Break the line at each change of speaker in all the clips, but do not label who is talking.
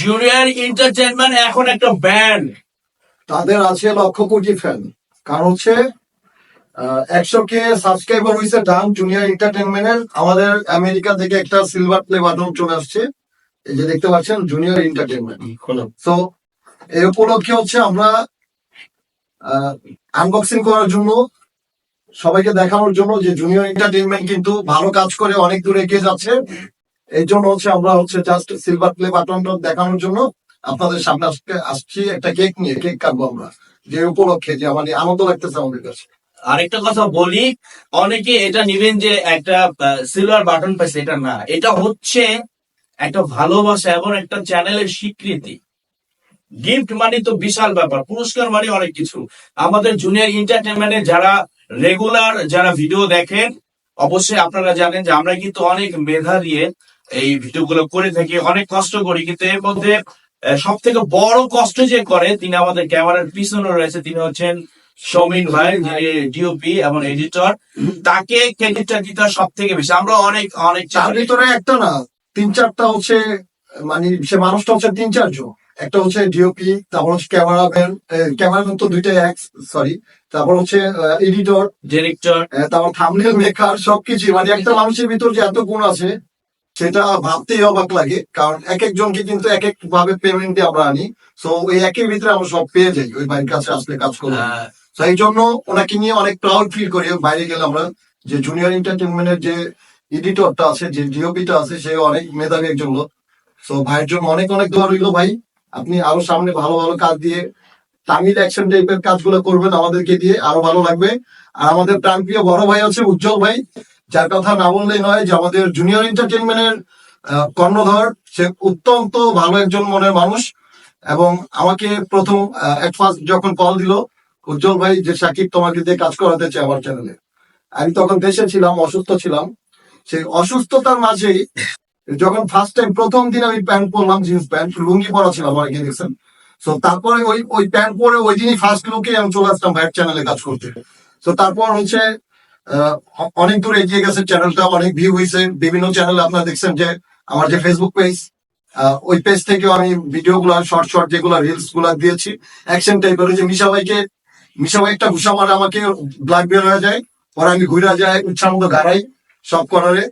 Junior entertainment এখন একটা band
তাদের আছে লক্ষ কোটি ফ্যান কারণ হচ্ছে একশো কে সাবস্ক্রাইবার হয়েছে ডান জুনিয়র এন্টারটেনমেন্টের আমাদের আমেরিকা থেকে একটা সিলভার প্লে বাটন চলে আসছে। এই যে দেখতে পাচ্ছেন জুনিয়র এন্টারটেনমেন্ট তো এই উপলক্ষে হচ্ছে আমরা আনবক্সিং করার জন্য সবাইকে দেখানোর জন্য যে জুনিয়র এন্টারটেনমেন্ট কিন্তু ভালো কাজ করে অনেক দূরে এগিয়ে যাচ্ছে। এই জন্য হচ্ছে আমরা হচ্ছে জাস্ট সিলভার প্লে বাটনটা দেখানোর জন্য আপনাদের সামনে আজকে আসছি, একটা কেক নিয়ে কেক কাটবো আমরা। যে উপলক্ষে, যে আমাদের আনন্দ লাগতেছে আমাদের কাছে।
আরেকটা কথা বলি, অনেকে এটা নিবেন যে একটা সিলভার বাটন পাইছে, এটা না। এটা হচ্ছে একটা ভালোবাসা এবং একটা চ্যানেলের স্বীকৃতি। গিফট মানে তো বিশাল ব্যাপার, পুরস্কার মানে অনেক কিছু। আমাদের জুনিয়র এন্টারটেনমেন্টে যারা রেগুলার যারা ভিডিও দেখেন, অবশ্যই আপনারা জানেন যে আমরা কিন্তু অনেক মেধা দিয়ে এই ভিডিওগুলো করে থাকি অনেক কষ্ট করি কিন্তু এর মধ্যে সব থেকে বড় কষ্ট যে করে তিনি আমাদের ক্যামেরার পিছনে রয়েছে তিনি হচ্ছেন সৌমিন ভাই যিনি ডিওপি এবং এডিটর তাকে ক্রেডিটটা দিতে সব থেকে বেশি। আমরা অনেক অনেক
তার ভিতরে একটা না তিন চারটা হচ্ছে মানে সে মানুষটা হচ্ছে তিন চারজন। একটা হচ্ছে ডিওপি তারপর হচ্ছে ক্যামেরাম্যান ক্যামেরাম্যান তো দুইটাই এক সরি তারপর হচ্ছে এডিটর
ডিরেক্টর
তারপর থামনেল মেকার সবকিছু মানে একটা মানুষের ভিতর যে এত গুণ আছে সেটা ভাবতেই অবাক লাগে কারণ এক একজনকে কিন্তু এক এক ভাবে পেমেন্ট দিয়ে আমরা আনি। সো ওই একের ভিতরে আমরা সব পেয়ে যাই ওই ভাইয়ের কাছে আসলে কাজ করব। তো এই জন্য ওনাকে নিয়ে অনেক প্রাউড ফিল করি। বাইরে গেলে আমরা যে জুনিয়র এন্টারটেনমেন্টের যে এডিটরটা আছে যে ডিওপিটা আছে সে অনেক মেধাবী একজন লোক। সো ভাইয়ের জন্য অনেক অনেক দোয়া রইল ভাই। আপনি আরও সামনে ভালো ভালো কাজ দিয়ে তামিল অ্যাকশন টাইপের কাজগুলো করবেন আমাদেরকে দিয়ে আরও ভালো লাগবে। আর আমাদের প্রাণপ্রিয় বড় ভাই আছে উজ্জ্বল ভাই। যার কথা না বললেই নয় যে আমাদের জুনিয়র এন্টারটেনমেন্টের কর্ণধর, সে অত্যন্ত ভালো একজন মনের মানুষ এবং আমাকে প্রথম এট ফার্স্ট যখন কল দিল, উজ্জ্বল ভাই, যে সাকিব তোমাকে দিয়ে কাজ করাতে চাই আমার চ্যানেলে আমি তখন দেশে ছিলাম, অসুস্থ ছিলাম। সেই অসুস্থতার মাঝেই যখন ফার্স্ট টাইম প্রথম দিন আমি প্যান্ট পরলাম জিন্স প্যান্ট লুঙ্গি পরা ছিলাম অনেকে দেখছেন? তো তারপরে ওই ওই প্যান্ট পরে ওই দিনই ফার্স্ট লুকে আমি চলে আসতাম ভাইয়ের চ্যানেলে কাজ করতে। তো তারপর হচ্ছে অনেক দূর এগিয়ে গেছে চ্যানেলটা অনেক ভিউ হয়েছে বিভিন্ন চ্যানেল আপনারা দেখছেন যে আমার যে ফেসবুক পেজ ওই পেজ থেকেও আমি ভিডিও গুলা শর্ট শর্ট যেগুলো রিলসগুলা দিয়েছি অ্যাকশন টাইপের যে মিশা ভাইকে মিশা ভাই একটা ঘুষা মারে আমাকে ব্লাড বের হয়ে যায়। পরে আমি ঘুরে যাই উচ্ছার মতো গাড়াই সব কর্নারে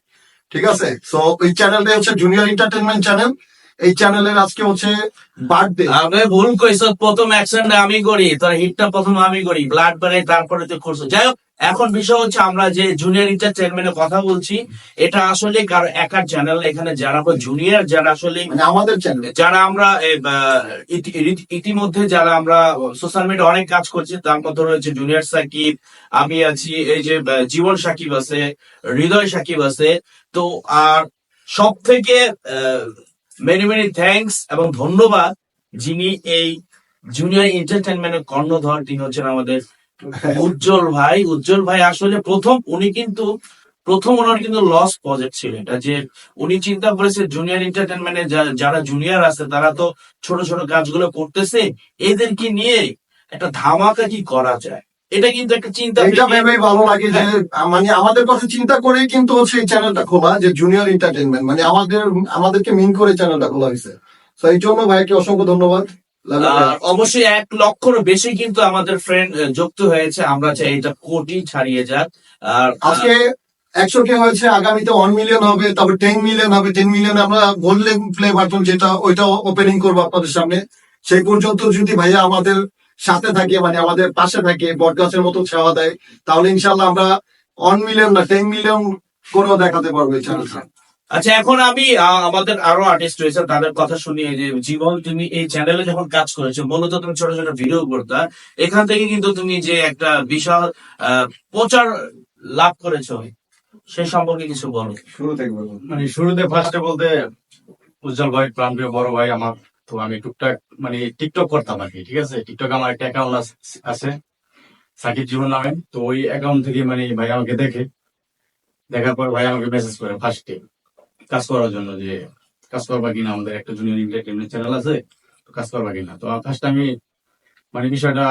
ঠিক আছে? তো ওই চ্যানেলটা হচ্ছে জুনিয়র এন্টারটেনমেন্ট চ্যানেল এই চ্যানেলের আজকে হচ্ছে বার্থডে
আমি ভুল কইছ, প্রথম অ্যাকশনটা আমি করি, তোর হিটটা প্রথম আমি করি। ব্লাড বাড়ে তারপরে তুই করছ। যাই হোক এখন বিষয় হচ্ছে আমরা যে জুনিয়র এন্টারটেনমেন্টের কথা বলছি এটা আসলে কারও একার চ্যানেল এখানে যারা জুনিয়র যারা আসলে
মানে আমাদের চ্যানেল
যারা আমরা ইতিমধ্যে যারা আমরা সোশ্যাল মিডিয়া অনেক কাজ করছি তার মধ্যে রয়েছে জুনিয়র সাকিব আমি আছি এই যে জীবন সাকিব আছে হৃদয় সাকিব আছে তো আর সব থেকে মেনি মেনি থ্যাঙ্কস এবং ধন্যবাদ যিনি এই জুনিয়র এন্টারটেনমেন্টের কর্ণধর তিনি হচ্ছেন আমাদের উজ্জ্বল ভাই উজ্জ্বল ভাই আসলে প্রথম উনি কিন্তু প্রথম ওনার কিন্তু লস প্রজেক্ট ছিল এটা যে উনি চিন্তা করেছে জুনিয়র এন্টারটেনমেন্টে যারা জুনিয়র আছে তারা তো ছোট ছোট কাজগুলো করতেছে এদেরকে নিয়ে একটা ধামাকা কি করা যায়? এটা কিন্তু একটা চিন্তা
এটা ভেবেই ভালো লাগে যে মানে আমাদের কথা চিন্তা করেই কিন্তু হচ্ছে এই চ্যানেলটা খোলা যে জুনিয়র এন্টারটেনমেন্ট মানে আমাদের আমাদেরকে মিন করে চ্যানেলটা খোলা হয়েছে। তো এই জন্য ভাইকে অসংখ্য ধন্যবাদ।
অবশ্যই এক লক্ষেরও বেশি কিন্তু আমাদের ফ্রেন্ড যুক্ত হয়েছে। আমরা চাই এটা কোটি ছাড়িয়ে যাক। আর
আজকে একশো কে হয়েছে আগামীতে ওয়ান মিলিয়ন হবে তারপর টেন মিলিয়ন হবে টেন মিলিয়ন আমরা গোল্ডেন প্লে বাটন যেটা ওইটা ওপেনিং করব আপনাদের সামনে। সেই পর্যন্ত যদি ভাইয়া আমাদের সাথে থাকে মানে আমাদের পাশে থাকে বটগাছের মতো ছাওয়া দেয় তাহলে ইনশাল্লাহ আমরা ওয়ান মিলিয়ন না টেন মিলিয়ন করেও দেখাতে পারব চ্যানেলটা
আচ্ছা এখন আমি আহ, আমাদের আরও আর্টিস্ট রয়েছে তাদের কথা শুনি এই যে জীবন তুমি এই চ্যানেলে যখন কাজ করেছ মূলত তুমি ছোট ছোট ভিডিও করতা এখান থেকে কিন্তু তুমি যে একটা বিশাল আহ, প্রচার লাভ করেছ সে সম্পর্কে কিছু বলো।
শুরু থেকে বলব মানে শুরুতে ফার্স্টে বলতে উজ্জ্বল ভাই প্রাণপ্রিয় বড় ভাই আমার তো আমি টুকটাক মানে টিকটক করতাম আর কি ঠিক আছে? টিকটক আমার একটা অ্যাকাউন্ট আছে সাকিব জীবন নামে তো ওই অ্যাকাউন্ট থেকে মানে ভাই আমাকে দেখে দেখার পর ভাই আমাকে মেসেজ করে ফার্স্টে কাজ করার জন্য যে কাজ করবা কিনা, আমাদের একটা জুনিয়র এন্টারটেনমেন্ট চ্যানেল আছে, তো কাজ করবা কিনা। তো ফার্স্ট আমি মানে বিষয়টা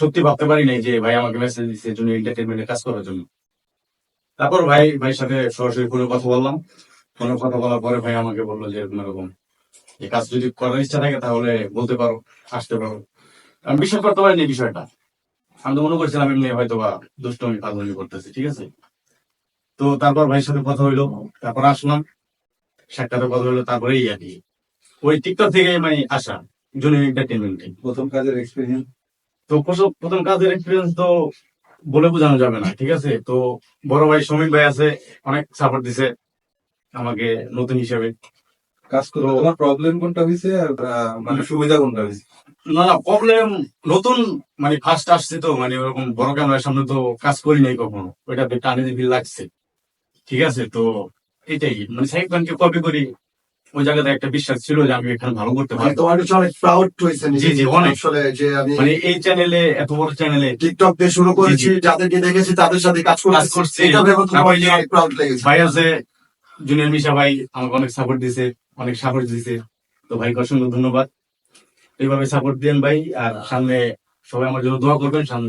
সত্যি ভাবতে পারি নাই যে ভাই আমাকে মেসেজ দিচ্ছে জুনিয়র এন্টারটেনমেন্টে কাজ করার জন্য। তারপর ভাই, ভাইয়ের সাথে সরাসরি ফোনে কথা বললাম। ফোনে কথা বলার পরে ভাই আমাকে বলল যে এরকম এরকম এই কাজ যদি করার ইচ্ছা থাকে তাহলে বলতে পারো, আসতে পারো। আমি বিশ্বাস করতে পারিনি বিষয়টা। আমি তো মনে করছিলাম এমনি হয়তো বা দুষ্টমি ফাজলামি করতেছি, ঠিক আছে? তো তারপর ভাইয়ের সাথে কথা হইল, তারপর আসলাম। সাক্ষাতের কথা হইল তারপরে আর কি ওই টিকটক থেকে মানে আসা জুনিয়র এন্টারটেনমেন্টে
প্রথম কাজের এক্সপিরিয়েন্স
তো প্রথম কাজের এক্সপিরিয়েন্স তো বলে বোঝানো যাবে না ঠিক আছে? তো বড় ভাই সমীর ভাই আছে অনেক সাপোর্ট দিছে আমাকে নতুন হিসেবে।
কাজ করতে
তো-
তোমার প্রবলেম কোনটা হয়েছে আর মানে সুবিধা কোনটা হয়েছে
না না প্রবলেম নতুন মানে ফার্স্ট আসছে তো মানে ওরকম বড় ক্যামেরার সামনে তো কাজ করি নাই কখনো। ওইটা একটু আনইজি লাগছে ঠিক আছে? তো এটাই। মানে সাইড খানকে কপি করি ওই জায়গাতে একটা বিশ্বাস ছিল যে আমি এখানে ভালো করতে পারব।
তোমার কাছে অনেক প্রাউড হয়েছে
জি, জি, অনেক।
আসলে যে আমি
মানে এই চ্যানেলে এত বড় চ্যানেলে
টিকটক দিয়ে শুরু করেছি যাদেরকে দেখেছি তাদের সাথে কাজ করছি। এটা ভেবে
তারপরে
অনেক প্রাউড লেগেছে।
ভাই আছে জুনিয়র মিশা ভাই আমাকে অনেক সাপোর্ট দিছে অনেক সাপোর্ট দিছে। তো ভাইকে অসংখ্য ধন্যবাদ। এইভাবে সাপোর্ট দিন ভাই আর সামনে সবাই আমার জন্য দোয়া করবেন সামনে